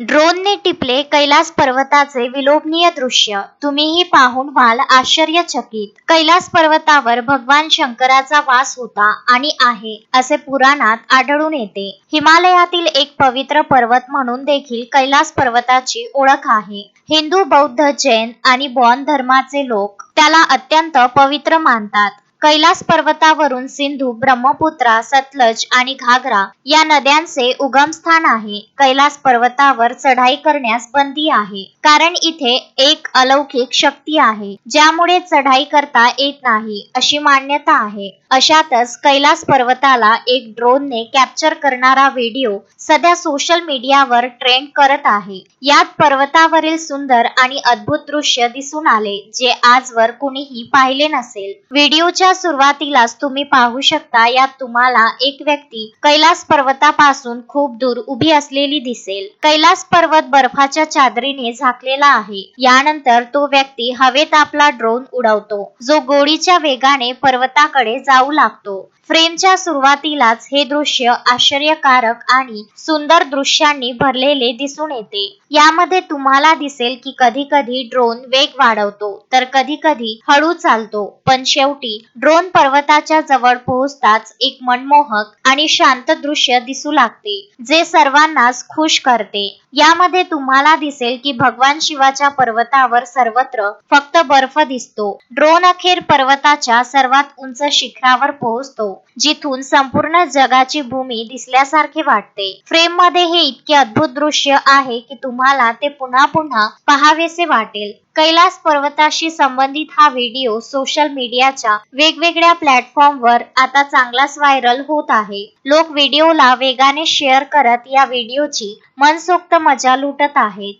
ड्रोनने टिपले कैलास पर्वताचे विलोभनीय दृश्य. तुम्हीही पाहून व्हाल आश्चर्यचकित. कैलास पर्वतावर भगवान शंकराचा वास होता आणि आहे असे पुराणात आढळून येते. हिमालयातील एक पवित्र पर्वत म्हणून देखील कैलास पर्वताची ओळख आहे. हिंदू बौद्ध जैन आणि बौद्ध धर्माचे लोक त्याला अत्यंत पवित्र मानतात. कैलास पर्वतावरून सिंधू ब्रह्मपुत्रा सतलज आणि घागरा या नद्यांचे उगमस्थान आहे. कैलास पर्वतावर चढाई करण्यास बंदी आहे. कारण इथे एक अलौकिक शक्ती आहे ज्यामुळे चढाई करता येत नाही अशी मान्यता आहे. अशातच कैलास पर्वताला एक ड्रोनने कॅप्चर करणारा व्हिडिओ सध्या सोशल मीडियावर ट्रेंड करत आहे. यात पर्वतावरील सुंदर आणि अद्भुत दृश्य दिसून आले जे आजवर कुणीही पाहिले नसेल. व्हिडिओच्या सुरुवातीलाच तुम्ही पाहू शकता यात तुम्हाला एक व्यक्ती कैलास पर्वतापासून खूप दूर उभी असलेली दिसेल. कैलास पर्वत बर्फाच्या चादरीने झाकलेला आहे. यानंतर तो व्यक्ती हवेत आपला ड्रोन उडवतो. जो गोडीच्या वेगाने पर्वताकडे जाऊ लागतो. फ्रेमच्या सुरुवातीलाच हे दृश्य आश्चर्यकारक आणि सुंदर दृश्यांनी भरलेले दिसून येते. यामध्ये तुम्हाला दिसेल की कधी कधी ड्रोन वेग वाढवतो तर कधी कधी हळू चालतो पण शेवटी ड्रोन पर्वताच्या जवळ पोहोचताच एक मनमोहक आणि शांत दृश्य दिसू लागते जे सर्वांनाच खुश करते. यामध्ये तुम्हाला दिसेल की भगवान शिवाच्या पर्वतावर सर्वत्र फक्त बर्फ दिसतो. ड्रोन अखेर पर्वताच्या सर्वात उंच शिखरावर पोहोचतो जिथून संपूर्ण जगाची भूमी दिसल्यासारखे वाटते. फ्रेममध्ये हे इतके अद्भुत दृश्य आहे की तुम्हाला ते पुन्हा पुन्हा पहावेसे वाटेल. कैलास पर्वताशी संबंधित हा व्हिडिओ सोशल मीडियाच्या वेगवेगळ्या प्लॅटफॉर्मवर आता चांगलाच व्हायरल होत आहे. लोक व्हिडिओला वेगाने शेअर करत या व्हिडिओची मनसोक्त मजा लुटत आहेत.